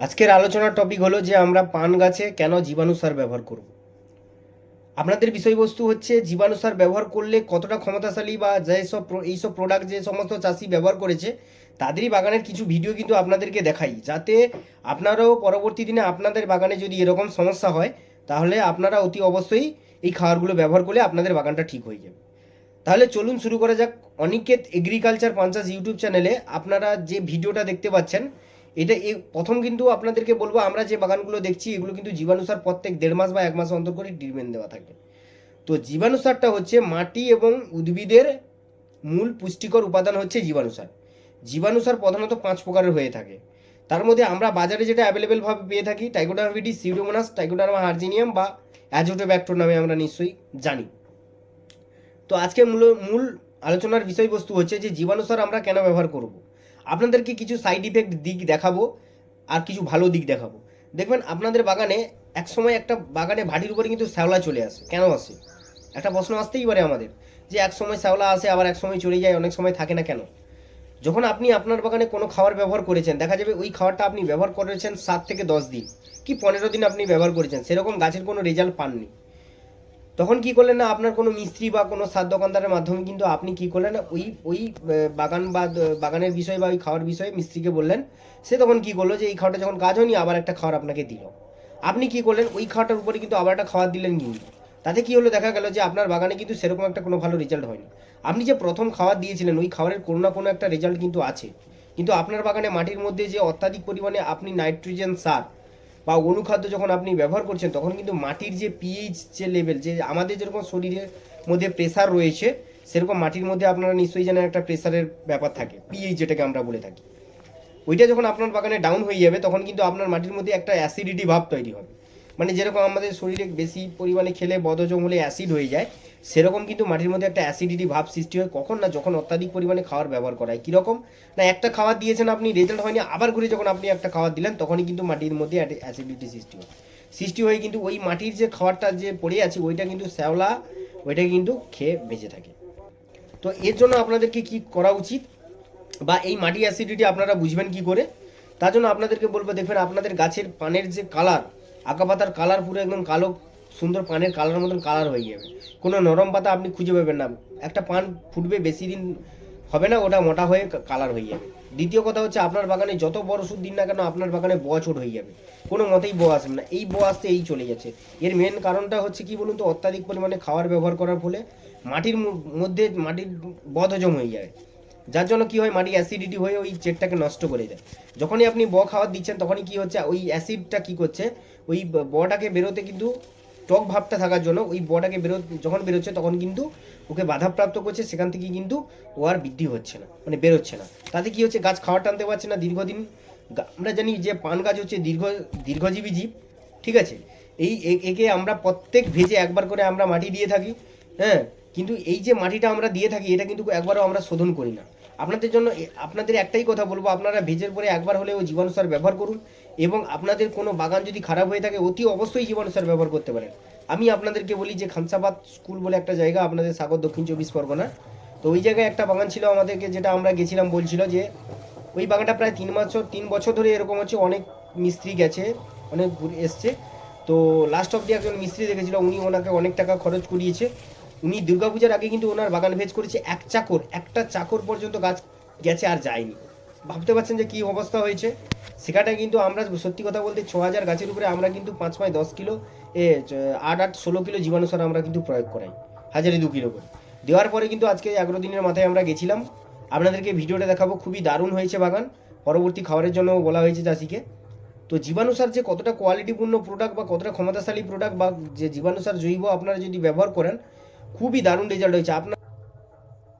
আজকের আলোচনার টপিক হলো যে আমরা পান গাছে কেন জীবাণু সার ব্যবহার করব। আপনাদের বিষয়বস্তু হচ্ছে জীবাণু সার ব্যবহার করলে কতটা ক্ষমতাশালী বা যেসব এইসব প্রোডাক্ট যে সমস্ত চাষি ব্যবহার করেছে, তাদেরই বাগানের কিছু ভিডিও কিন্তু আপনাদেরকে দেখাই। যাতে আপনারাও পরবর্তী দিনে আপনাদের বাগানে যদি এরকম সমস্যা হয়, তাহলে আপনারা অতি অবশ্যই এই খাবারগুলো ব্যবহার করলে আপনাদের বাগানটা ঠিক হয়ে যাবে। তাহলে চলুন শুরু করা যাক অনিকেত এগ্রিকালচার পঞ্চাশ ইউটিউব চ্যানেলে। আপনারা যে ভিডিওটা দেখতে পাচ্ছেন এটা এই প্রথম কিন্তু আপনাদেরকে বলব, আমরা যে বাগানগুলো দেখছি, এগুলো কিন্তু জীবাণু সার প্রত্যেক দেড় মাস বা এক মাস অন্তর করে ট্রিটমেন্ট দেওয়া থাকে। তো জীবাণু সারটা হচ্ছে মাটি এবং উদ্ভিদের মূল পুষ্টিকর উপাদান হচ্ছে জীবাণু সার জীবাণু সার প্রধানত পাঁচ প্রকারের হয়ে থাকে। তার মধ্যে আমরা বাজারে যেটা অ্যাভেলেবেলভাবে পেয়ে থাকি টাইকোডার্মাভিটি সিউডোমোনাস টাইকোডার্মা হার্জিনিয়াম বা অ্যাজোটোব্যাক্টর নামে আমরা নিশ্চয়ই জানি। তো আজকে মূল মূল আলোচনার বিষয়বস্তু হচ্ছে যে জীবাণু সার আমরা কেন ব্যবহার করব? আপনাদেরকে কিছু সাইড ইফেক্ট দিক দেখাবো আর কিছু ভালো দিক দেখাবো। দেখবেন আপনাদের বাগানে এক সময় একটা বাগানে ভাটির উপরে কিন্তু শ্যাওলা চলে আসে। কেন আসে? একটা প্রশ্ন আসতেই পারে আমাদের যে এক সময় শ্যাওলা আসে, আবার এক সময় চলে যায়, অনেক সময় থাকে না কেন? যখন আপনি আপনার বাগানে কোনো খাবার ব্যবহার করেছেন, দেখা যাবে ওই খাবারটা আপনি ব্যবহার করেছেন সাত থেকে দশ দিন, কি পনেরো দিন আপনি ব্যবহার করেছেন, সেরকম গাছের কোনো রেজাল্ট পাননি। তখন কি করলেন না, আপনার কোনো মিস্ত্রি বা কোনো সার দোকানদারের মাধ্যমে কিন্তু আপনি কি করলেন ওই ওই বাগান বা বাগানের বিষয় বা ওই খাওয়ার বিষয়ে মিস্ত্রিকে বললেন, সে তখন কি করল যে, এই খাওয়াটা যখন কাজ হয়নি, আবার একটা খাবার আপনাকে দিল। আপনি কি করলেন, ওই খাওয়াটার উপরে কিন্তু আবার একটা খাবার দিলেন কিন্তু। তাতে কি হলো, দেখা গেল যে আপনার বাগানে কিন্তু সেরকম একটা কোনো ভালো রেজাল্ট হয়নি। আপনি যে প্রথম খাবার দিয়েছিলেন, ওই খাবারের কোনো না কোনো একটা রেজাল্ট কিন্তু আছে। কিন্তু আপনার বাগানে মাটির মধ্যে যে অত্যাধিক পরিমাণে আপনি নাইট্রোজেন সার বা অনুখাদ্য যখন আপনি ব্যবহার করছেন, তখন কিন্তু মাটির যে পিএইচ যে লেভেল যে আমাদের যেরকম শরীরের মধ্যে প্রেসার রয়েছে, সেরকম মাটির মধ্যে আপনারা নিশ্চয়ই জানেন একটা প্রেসারের ব্যাপার থাকে পিএইচ যেটাকে আমরা বলে থাকি। ওইটা যখন আপনার বাগানে ডাউন হয়ে যাবে, তখন কিন্তু আপনার মাটির মধ্যে একটা অ্যাসিডিটি ভাব তৈরি হবে। মানে যেরকম আমাদের শরীরে বেশি পরিমাণে খেলে বদহজম হলে অ্যাসিড হয়ে যায় সেরকম কিন্তু মাটির মধ্যে একটা অ্যাসিডিটি ভাব সৃষ্টি হয়, কখন না যখন অত্যাধিক পরিমাণে খাবার ব্যবহার করা হয়। কীরকম? না, একটা খাবার দিয়েছেন আপনি রেজাল্ট হয়নি, আবার ঘুরে যখন আপনি একটা খাবার দিলেন, তখনই কিন্তু মাটির মধ্যে অ্যাসিডিটি সৃষ্টি হয়। সৃষ্টি হয়ে কিন্তু ওই মাটির যে খাবারটা যে পড়ে আছে, ওইটা কিন্তু শ্যাওলা, ওইটা কিন্তু খেয়ে বেঁচে থাকে। তো এর জন্য আপনাদেরকে কি করা উচিত? বা এই মাটি অ্যাসিডিটি আপনারা বুঝবেন কি করে? তার জন্য আপনাদেরকে বলব, দেখবেন আপনাদের গাছের পানের যে কালার আঁকা পাতার কালার পুরো একদম কালো সুন্দর পানের কালার মতন কালার হয়ে যাবে। কোনো নরম পাতা আপনি খুঁজে পাবেন না। একটা পান ফুটবে বেশি দিন হবে না, ওটা মোটা হয়ে কালার হয়ে যাবে। দ্বিতীয় কথা হচ্ছে, আপনার বাগানে যত বড় সুদ দিন না কেন, আপনার বাগানে ব চোট হয়ে যাবে। কোনো মতেই ব আসবে না। এই ব আসতে এই চলে যাচ্ছে। এর মেন কারণটা হচ্ছে কি বলুন তো, অত্যাধিক পরিমাণে খাবার ব্যবহার করার ফলে মাটির মধ্যে মাটির বদহজম হয়ে যায়। যার জন্য কি হয় মাটি অ্যাসিডিটি হয়ে ওই চেটটাকে নষ্ট করে দেয়। যখনই আপনি ব খাওয়ার দিচ্ছেন, তখনই কি হচ্ছে, ওই অ্যাসিডটা কি করছে, ওই বটাকে বেরোতে কিন্তু টক ভাবটা থাকার জন্য ওই বটাকে বেরো, যখন বেরোচ্ছে তখন কিন্তু ওকে বাধাপ্রাপ্ত করছে, সেখান থেকে কিন্তু ও আর বৃদ্ধি হচ্ছে না মানে বেরোচ্ছে না। তাতে কি হচ্ছে? গাছ খাওয়ার টানতে পারছে না দীর্ঘদিন। আমরা জানি যে পান গাছ হচ্ছে দীর্ঘ, দীর্ঘজীবী জীব, ঠিক আছে? এই একে আমরা প্রত্যেক ভেজে একবার করে আমরা মাটি দিয়ে থাকি হ্যাঁ? কিন্তু এই যে মাটিটা আমরা দিয়ে থাকি, এটা কিন্তু একবারও আমরা শোধন করি না। আপনাদের জন্য আপনাদের একটাই কথা বলব, আপনারা ভেজের পরে একবার হলেও জীবাণু সার ব্যবহার করুন। এবং আপনাদের কোনো বাগান যদি খারাপ হয়ে থাকে, অতি অবশ্যই জীবাণু সার ব্যবহার করতে পারেন। আমি আপনাদেরকে বলি যে খামসাবাদ স্কুল বলে একটা জায়গা, আপনাদের সাগর দক্ষিণ চব্বিশ পরগনা। তো ওই জায়গায় একটা বাগান ছিল আমাদেরকে, যেটা আমরা গেছিলাম বলছিল যে, ওই বাগানটা প্রায় তিন বছর তিন বছর ধরে এরকম হচ্ছে, অনেক মিস্ত্রি গেছে, অনেক এসছে। তো লাস্ট অব্দি একজন মিস্ত্রি দেখেছিল, উনি ওনাকে অনেক টাকা খরচ করিয়েছে। উনি দুর্গাপূজার আগে কিন্তু ওনার বাগান ভেজ করেছে এক চাকর, একটা চাকর পর্যন্ত গাছ গেছে আর যায়নি। ভাবতে পারছেন যে কি অবস্থা হয়েছে? সেখানটায় কিন্তু আমরা সত্যি কথা বলতে ছ হাজার গাছের উপরে আমরা কিন্তু পাঁচ পাঁচ দশ কিলো, এ, আট আট, ষোলো কিলো জীবাণু সার আমরা কিন্তু প্রয়োগ করাই, হাজারে দু কিলো করে দেওয়ার পরে কিন্তু আজকে এগারো দিনের মাথায় আমরা গেছিলাম। আপনাদেরকে ভিডিওটা দেখাবো, খুবই দারুণ হয়েছে বাগান। পরবর্তী খাবারের জন্য বলা হয়েছে চাষিকে। তো জীবাণু সার যে কতটা কোয়ালিটিপূর্ণ প্রোডাক্ট বা কতটা ক্ষমতাশালী প্রোডাক্ট বা যে জীবাণু সার জৈব আপনারা যদি ব্যবহার করেন, খুবই দারুণ রেজাল্ট হয়েছে। আপনার